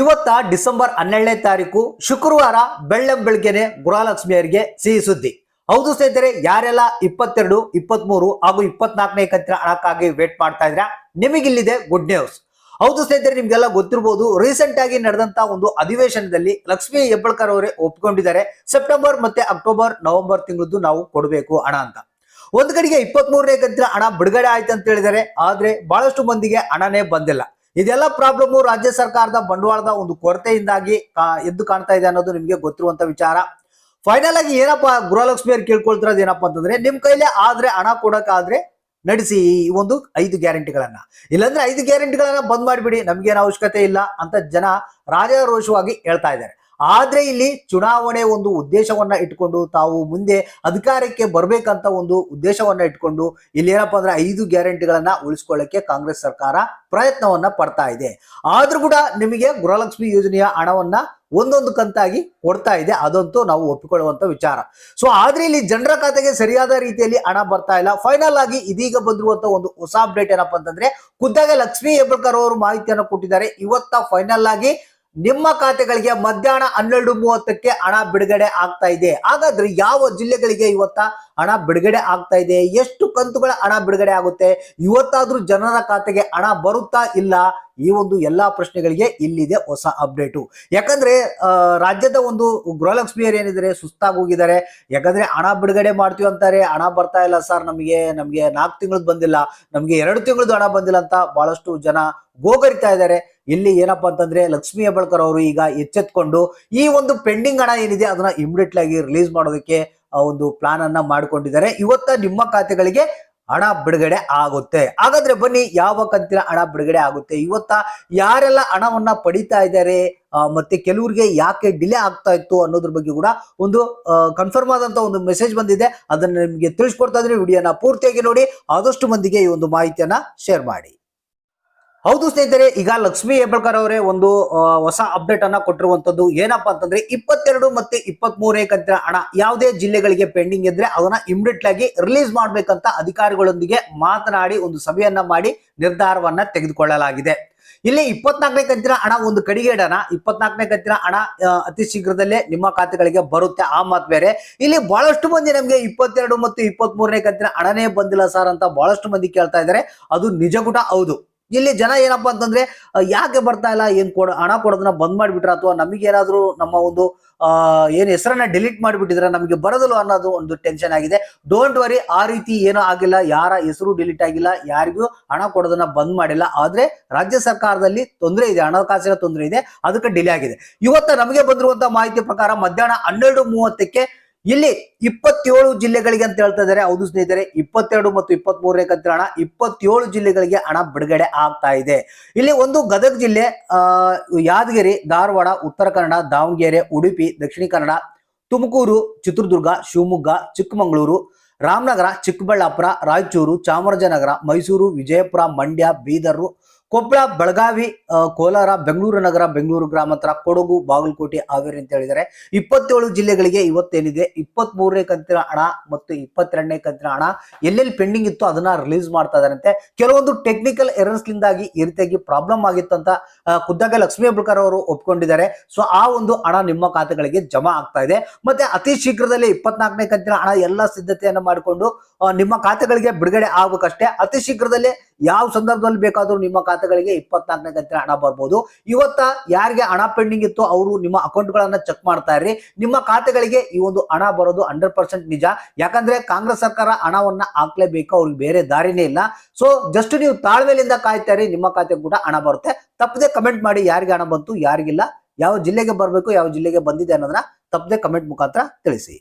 ಇವತ್ತ ಡಿಸೆಂಬರ್ ಹನ್ನೆರಡನೇ ತಾರೀಕು ಶುಕ್ರವಾರ ಬೆಳ್ಳಂ ಬೆಳಗ್ಗೆನೆ ಗೃಹಲಕ್ಷ್ಮಿಯರಿಗೆ ಸಿಹಿ ಸುದ್ದಿ. ಹೌದು ಸ್ನೇಹಿತರೆ, ಯಾರೆಲ್ಲ ಇಪ್ಪತ್ತೆರಡು, ಇಪ್ಪತ್ಮೂರು ಹಾಗೂ ಇಪ್ಪತ್ನಾಲ್ಕನೇ ಕಂತಿನ ಹಣಕ್ಕಾಗಿ ವೇಟ್ ಮಾಡ್ತಾ ಇದ್ರ ನಿಮಗಿಲ್ಲಿದೆ ಗುಡ್ ನ್ಯೂಸ್ ಹೌದು ಸ್ನೇಹಿತರೆ, ನಿಮ್ಗೆಲ್ಲ ಗೊತ್ತಿರಬಹುದು ರೀಸೆಂಟ್ ಆಗಿ ನಡೆದಂತ ಒಂದು ಅಧಿವೇಶನದಲ್ಲಿ ಲಕ್ಷ್ಮೀ ಹೆಬ್ಬಳ್ಕರ್ ಅವರೇ ಒಪ್ಕೊಂಡಿದ್ದಾರೆ. ಸೆಪ್ಟೆಂಬರ್ ಮತ್ತೆ ಅಕ್ಟೋಬರ್ ನವೆಂಬರ್ ತಿಂಗಳದ್ದು ನಾವು ಕೊಡಬೇಕು ಹಣ ಅಂತ. ಒಂದ್ ಕಡೆಗೆ ಇಪ್ಪತ್ತ್ ಮೂರನೇ ಕಂತಿನ ಹಣ ಬಿಡುಗಡೆ ಆಯ್ತು ಅಂತ ಹೇಳಿದರೆ ಆದ್ರೆ ಬಹಳಷ್ಟು ಮಂದಿಗೆ ಹಣನೇ ಬಂದಿಲ್ಲ. ಇದೆಲ್ಲ ಪ್ರಾಬ್ಲಮ್ ರಾಜ್ಯ ಸರ್ಕಾರದ ಬಂಡವಾಳದ ಒಂದು ಕೊರತೆಯಿಂದಾಗಿ ಎದ್ದು ಕಾಣ್ತಾ ಇದೆ ಅನ್ನೋದು ನಿಮ್ಗೆ ಗೊತ್ತಿರುವಂತ ವಿಚಾರ. ಫೈನಲ್ ಆಗಿ ಏನಪ್ಪಾ ಅವ್ರು ಕೇಳ್ಕೊಳ್ತಿರೋದು ಏನಪ್ಪಾ ಅಂತಂದ್ರೆ, ನಿಮ್ ಕೈಲಿ ಆದ್ರೆ ಹಣ ಕೊಡಕ್ಕಾದ್ರೆ ನಡೆಸಿ ಈ ಒಂದು ಐದು ಗ್ಯಾರಂಟಿಗಳನ್ನ. ಇಲ್ಲಾಂದ್ರೆ ಐದು ಗ್ಯಾರಂಟಿಗಳನ್ನ ಬಂದ್ ಮಾಡಿಬಿಡಿ, ನಮ್ಗೇನು ಅವಶ್ಯಕತೆ ಇಲ್ಲ ಅಂತ ಜನ ರಾಜಾರೋಷವಾಗಿ ಹೇಳ್ತಾ ಇದ್ದಾರೆ. ಆದ್ರೆ ಇಲ್ಲಿ ಚುನಾವಣೆ ಒಂದು ಉದ್ದೇಶವನ್ನ ಇಟ್ಕೊಂಡು ತಾವು ಮುಂದೆ ಅಧಿಕಾರಕ್ಕೆ ಬರ್ಬೇಕಂತ ಒಂದು ಉದ್ದೇಶವನ್ನ ಇಟ್ಕೊಂಡು ಇಲ್ಲಿ ಏನಪ್ಪಾ ಅಂದ್ರೆ ಐದು ಗ್ಯಾರಂಟಿಗಳನ್ನ ಉಳಿಸ್ಕೊಳ್ಳಕ್ಕೆ ಕಾಂಗ್ರೆಸ್ ಸರ್ಕಾರ ಪ್ರಯತ್ನವನ್ನ ಪಡ್ತಾ ಇದೆ. ಆದ್ರೂ ಕೂಡ ನಿಮಗೆ ಗೃಹಲಕ್ಷ್ಮಿ ಯೋಜನೆಯ ಹಣವನ್ನ ಒಂದೊಂದು ಕಂತಾಗಿ ಕೊಡ್ತಾ ಇದೆ. ಅದಂತೂ ನಾವು ಒಪ್ಪಿಕೊಳ್ಳುವಂತ ವಿಚಾರ. ಸೊ ಆದ್ರೆ ಇಲ್ಲಿ ಜನರ ಖಾತೆಗೆ ಸರಿಯಾದ ರೀತಿಯಲ್ಲಿ ಹಣ ಬರ್ತಾ ಇಲ್ಲ. ಫೈನಲ್ ಆಗಿ ಇದೀಗ ಬಂದಿರುವಂತ ಒಂದು ಹೊಸ ಅಪ್ಡೇಟ್ ಏನಪ್ಪಾ ಅಂತಂದ್ರೆ ಖುದ್ದಾಗ ಲಕ್ಷ್ಮೀ ಹೆಬ್ಬಳ್ಕರ್ ಅವರು ಮಾಹಿತಿಯನ್ನು ಕೊಟ್ಟಿದ್ದಾರೆ. ಇವತ್ತ ಫೈನಲ್ ಆಗಿ ನಿಮ್ಮ ಖಾತೆಗಳಿಗೆ ಮಧ್ಯಾಹ್ನ ಹನ್ನೆರಡು ಮೂವತ್ತಕ್ಕೆ ಹಣ ಬಿಡುಗಡೆ ಆಗ್ತಾ ಇದೆ. ಹಾಗಾದ್ರೆ ಯಾವ ಜಿಲ್ಲೆಗಳಿಗೆ ಇವತ್ತ ಹಣ ಬಿಡುಗಡೆ ಆಗ್ತಾ ಇದೆ? ಎಷ್ಟು ಕಂತುಗಳ ಹಣ ಬಿಡುಗಡೆ ಆಗುತ್ತೆ? ಇವತ್ತಾದ್ರೂ ಜನರ ಖಾತೆಗೆ ಹಣ ಬರುತ್ತಾ ಇಲ್ಲ? ಈ ಒಂದು ಎಲ್ಲಾ ಪ್ರಶ್ನೆಗಳಿಗೆ ಇಲ್ಲಿದೆ ಹೊಸ ಅಪ್ಡೇಟು. ಯಾಕಂದ್ರೆ ರಾಜ್ಯದ ಒಂದು ಗೃಹಲಕ್ಷ್ಮಿಯರು ಏನಿದ್ದಾರೆ, ಸುಸ್ತಾಗಿ ಹೋಗಿದ್ದಾರೆ. ಯಾಕಂದ್ರೆ, ಹಣ ಬಿಡುಗಡೆ ಮಾಡ್ತೀವಿ ಅಂತಾರೆ. ಹಣ ಬರ್ತಾ ಇಲ್ಲ ಸರ್ ನಮಗೆ ನಮಗೆ ನಾಲ್ಕು ತಿಂಗಳದ್ದು ಬಂದಿಲ್ಲ. ನಮಗೆ ಎರಡು ತಿಂಗಳದ್ದು ಹಣ ಬಂದಿಲ್ಲ ಅಂತ ಬಹಳಷ್ಟು ಜನ ಗೋಗರಿತಾ ಇದ್ದಾರೆ. ಇಲ್ಲಿ ಏನಪ್ಪಾ ಅಂತಂದ್ರೆ, ಲಕ್ಷ್ಮೀ ಹೆಬ್ಬಳ್ಕರ್ ಅವರು ಈಗ ಎಚ್ಚೆತ್ಕೊಂಡು ಈ ಒಂದು ಪೆಂಡಿಂಗ್ ಹಣ ಏನಿದೆ, ಅದನ್ನ ಇಮಿಡಿಯೇಟ್ ರಿಲೀಸ್ ಮಾಡೋದಕ್ಕೆ ಒಂದು ಪ್ಲಾನ್ ಅನ್ನ ಮಾಡ್ಕೊಂಡಿದ್ದಾರೆ. ಇವತ್ತ ನಿಮ್ಮ ಖಾತೆಗಳಿಗೆ ಹಣ ಬಿಡುಗಡೆ ಆಗುತ್ತೆ. ಹಾಗಾದ್ರೆ ಬನ್ನಿ, ಯಾವ ಕಂತಿನ ಹಣ ಬಿಡುಗಡೆ ಆಗುತ್ತೆ? ಇವತ್ತ ಯಾರೆಲ್ಲ ಹಣವನ್ನ ಪಡಿತಾ ಇದ್ದಾರೆ ಮತ್ತೆ ಕೆಲವ್ರಿಗೆ ಯಾಕೆ ಡಿಲೇ ಆಗ್ತಾ ಇತ್ತು ಅನ್ನೋದ್ರ ಬಗ್ಗೆ ಕೂಡ ಒಂದು ಕನ್ಫರ್ಮ್ ಆದಂತ ಒಂದು ಮೆಸೇಜ್ ಬಂದಿದೆ. ಅದನ್ನ ನಿಮಗೆ ತಿಳಿಸ್ಕೊಡ್ತಾ ಇದ್ರೆ ವಿಡಿಯೋನ ಪೂರ್ತಿಯಾಗಿ ನೋಡಿ, ಆದಷ್ಟು ಮಂದಿಗೆ ಈ ಒಂದು ಮಾಹಿತಿಯನ್ನ ಶೇರ್ ಮಾಡಿ. ಹೌದು ಸ್ನೇಹಿತರೆ, ಈಗ ಲಕ್ಷ್ಮಿ ಹೆಬ್ಬಳ್ಕರ್ ಅವರೇ ಒಂದು ಹೊಸ ಅಪ್ಡೇಟ್ ಅನ್ನ ಕೊಟ್ಟಿರುವಂತದ್ದು ಏನಪ್ಪಾ ಅಂತಂದ್ರೆ ಇಪ್ಪತ್ತೆರಡು ಮತ್ತೆ ಇಪ್ಪತ್ತ್ ಮೂರನೇ ಕಂತಿನ ಹಣ ಯಾವುದೇ ಜಿಲ್ಲೆಗಳಿಗೆ ಪೆಂಡಿಂಗ್ ಇದ್ರೆ ಅದನ್ನ ಇಮಿಡಿಯೇಟ್ ಆಗಿ ರಿಲೀಸ್ ಮಾಡ್ಬೇಕಂತ ಅಧಿಕಾರಿಗಳೊಂದಿಗೆ ಮಾತನಾಡಿ ಒಂದು ಸಭೆಯನ್ನ ಮಾಡಿ ನಿರ್ಧಾರವನ್ನ ತೆಗೆದುಕೊಳ್ಳಲಾಗಿದೆ. ಇಲ್ಲಿ ಇಪ್ಪತ್ನಾಲ್ಕನೇ ಕಂತಿನ ಹಣ ಒಂದು ಕಡಿಗೆ ಇಡೋಣ. ಇಪ್ಪತ್ನಾಲ್ಕನೇ ಕಂತಿನ ಹಣ ಅತಿ ಶೀಘ್ರದಲ್ಲೇ ನಿಮ್ಮ ಖಾತೆಗಳಿಗೆ ಬರುತ್ತೆ. ಆ ಮಾತು ಬೇರೆ. ಇಲ್ಲಿ ಬಹಳಷ್ಟು ಮಂದಿ ನಮಗೆ ಇಪ್ಪತ್ತೆರಡು ಮತ್ತು ಇಪ್ಪತ್ತ್ ಮೂರನೇ ಕಂತಿನ ಹಣನೇ ಬಂದಿಲ್ಲ ಸರ್ ಅಂತ ಬಹಳಷ್ಟು ಮಂದಿ ಕೇಳ್ತಾ ಇದ್ದಾರೆ. ಅದು ನಿಜ ಕೂಡ ಹೌದು. ಇಲ್ಲಿ ಜನ ಏನಪ್ಪಾ ಅಂತಂದ್ರೆ ಯಾಕೆ ಬರ್ತಾ ಇಲ್ಲ, ಏನ್ ಕೊಡ, ಹಣ ಕೊಡೋದನ್ನ ಬಂದ್ ಮಾಡಿಬಿಟ್ರ ಅಥವಾ ನಮಗೇನಾದ್ರೂ ನಮ್ಮ ಒಂದು ಏನ್ ಹೆಸರನ್ನ ಡಿಲೀಟ್ ಮಾಡಿಬಿಟ್ಟಿದ್ರೆ ನಮಗೆ ಬರೋದಿಲ್ಲ ಅನ್ನೋದು ಒಂದು ಟೆನ್ಷನ್ ಆಗಿದೆ. ಡೋಂಟ್ ವರಿ ಆ ರೀತಿ ಏನೂ ಆಗಿಲ್ಲ. ಯಾರ ಹೆಸರು ಡಿಲೀಟ್ ಆಗಿಲ್ಲ, ಯಾರಿಗೂ ಹಣ ಕೊಡೋದನ್ನ ಬಂದ್ ಮಾಡಿಲ್ಲ. ಆದ್ರೆ ರಾಜ್ಯ ಸರ್ಕಾರದಲ್ಲಿ ತೊಂದರೆ ಇದೆ, ಹಣಕಾಸಿನ ತೊಂದರೆ ಇದೆ, ಅದಕ್ಕೆ ಡಿಲೇ ಆಗಿದೆ. ಇವತ್ತ ನಮಗೆ ಬಂದಿರುವಂತಹ ಮಾಹಿತಿ ಪ್ರಕಾರ ಮಧ್ಯಾಹ್ನ ಹನ್ನೆರಡು ಮೂವತ್ತಕ್ಕೆ ಇಲ್ಲಿ ಇಪ್ಪತ್ತೇಳು ಜಿಲ್ಲೆಗಳಿಗೆ ಅಂತ ಹೇಳ್ತಾ ಇದ್ದಾರೆ. ಹೌದು ಸ್ನೇಹಿತರೆ, ಇಪ್ಪತ್ತೆರಡು ಮತ್ತು ಇಪ್ಪತ್ತ್ ಮೂರನೇ ಕಂತಿನ ಹಣ ಇಪ್ಪತ್ತೇಳು ಜಿಲ್ಲೆಗಳಿಗೆ ಹಣ ಬಿಡುಗಡೆ ಆಗ್ತಾ ಇದೆ. ಇಲ್ಲಿ ಒಂದು ಗದಗ ಜಿಲ್ಲೆ ಯಾದಗಿರಿ, ಧಾರವಾಡ, ಉತ್ತರ ಕನ್ನಡ, ದಾವಣಗೆರೆ, ಉಡುಪಿ, ದಕ್ಷಿಣ ಕನ್ನಡ, ತುಮಕೂರು, ಚಿತ್ರದುರ್ಗ, ಶಿವಮೊಗ್ಗ, ಚಿಕ್ಕಮಗಳೂರು, ರಾಮನಗರ, ಚಿಕ್ಕಬಳ್ಳಾಪುರ, ರಾಯಚೂರು, ಚಾಮರಾಜನಗರ, ಮೈಸೂರು, ವಿಜಯಪುರ, ಮಂಡ್ಯ, ಬೀದರು ಕೊಪ್ಪಳ ಬೆಳಗಾವಿ ಕೋಲಾರ, ಬೆಂಗಳೂರು ನಗರ, ಬೆಂಗಳೂರು ಗ್ರಾಮಾಂತರ ಕೊಡಗು, ಬಾಗಲಕೋಟೆ, ಹಾವೇರಿ ಅಂತ ಹೇಳಿದರೆ ಇಪ್ಪತ್ತೇಳು ಜಿಲ್ಲೆಗಳಿಗೆ ಇವತ್ತೇನಿದೆ? ಇಪ್ಪತ್ತ್ ಮೂರನೇ ಕಂತಿನ ಹಣ ಮತ್ತು ಇಪ್ಪತ್ತೆರಡನೇ ಕಂತಿನ ಹಣ ಎಲ್ಲೆಲ್ಲಿ ಪೆಂಡಿಂಗ್ ಇತ್ತು ಅದನ್ನ ರಿಲೀಸ್ ಮಾಡ್ತಾ ಇದಾರಂತೆ ಕೆಲವೊಂದು ಟೆಕ್ನಿಕಲ್ ಎರರ್ಸ್ಲಿಂದಾಗಿ ಈ ರೀತಿಯಾಗಿ ಪ್ರಾಬ್ಲಮ್ ಆಗಿತ್ತು ಅಂತ ಖುದ್ದಾಗ ಲಕ್ಷ್ಮೀ ಹೆಬ್ಬಳ್ಕರ್ ಅವರು ಒಪ್ಕೊಂಡಿದ್ದಾರೆ. ಸೊ ಆ ಒಂದು ಹಣ ನಿಮ್ಮ ಖಾತೆಗಳಿಗೆ ಜಮಾ ಆಗ್ತಾ ಇದೆ. ಮತ್ತೆ ಅತಿ ಶೀಘ್ರದಲ್ಲಿ ಇಪ್ಪತ್ನಾಲ್ಕನೇ ಕಂತಿನ ಹಣ ಎಲ್ಲ ಸಿದ್ಧತೆಯನ್ನ ಮಾಡಿಕೊಂಡು ನಿಮ್ಮ ಖಾತೆಗಳಿಗೆ ಬಿಡುಗಡೆ ಆಗಬೇಕಷ್ಟೇ. ಅತಿ ಶೀಘ್ರದಲ್ಲೇ ಯಾವ ಸಂದರ್ಭದಲ್ಲಿ ಬೇಕಾದರೂ ನಿಮ್ಮ ಖಾತೆಗಳಿಗೆ ಇಪ್ಪತ್ನಾಲ್ಕನೇ ಕಂತಿನ ಹಣ ಬರ್ಬೋದು. ಇವತ್ತ ಯಾರಿಗೆ ಹಣ ಪೆಂಡಿಂಗ್ ಇತ್ತು ಅವರು ನಿಮ್ಮ ಅಕೌಂಟ್ಗಳನ್ನ ಚೆಕ್ ಮಾಡ್ತಾ ಇರ್ರಿ. ನಿಮ್ಮ ಖಾತೆಗಳಿಗೆ ಈ ಒಂದು ಹಣ ಬರೋದು ಹಂಡ್ರೆಡ್ ಪರ್ಸೆಂಟ್ ನಿಜ. ಯಾಕಂದ್ರೆ ಕಾಂಗ್ರೆಸ್ ಸರ್ಕಾರ ಹಣವನ್ನ ಹಾಕ್ಲೇಬೇಕು, ಅವ್ರಿಗೆ ಬೇರೆ ದಾರಿನೇ ಇಲ್ಲ. ಸೊ ಜಸ್ಟ್ ನೀವು ತಾಳ್ಮೆಲಿಂದ ಕಾಯ್ತಾ ಇರಿ ನಿಮ್ಮ ಖಾತೆಗೆ ಕೂಡ ಹಣ ಬರುತ್ತೆ. ತಪ್ಪದೆ ಕಮೆಂಟ್ ಮಾಡಿ ಯಾರಿಗೆ ಹಣ ಬಂತು, ಯಾರಿಗಿಲ್ಲ. ಯಾವ ಜಿಲ್ಲೆಗೆ ಬರಬೇಕು, ಯಾವ ಜಿಲ್ಲೆಗೆ ಬಂದಿದೆ ಅನ್ನೋದನ್ನ ತಪ್ಪದೆ ಕಮೆಂಟ್ ಮುಖಾಂತರ ತಿಳಿಸಿ.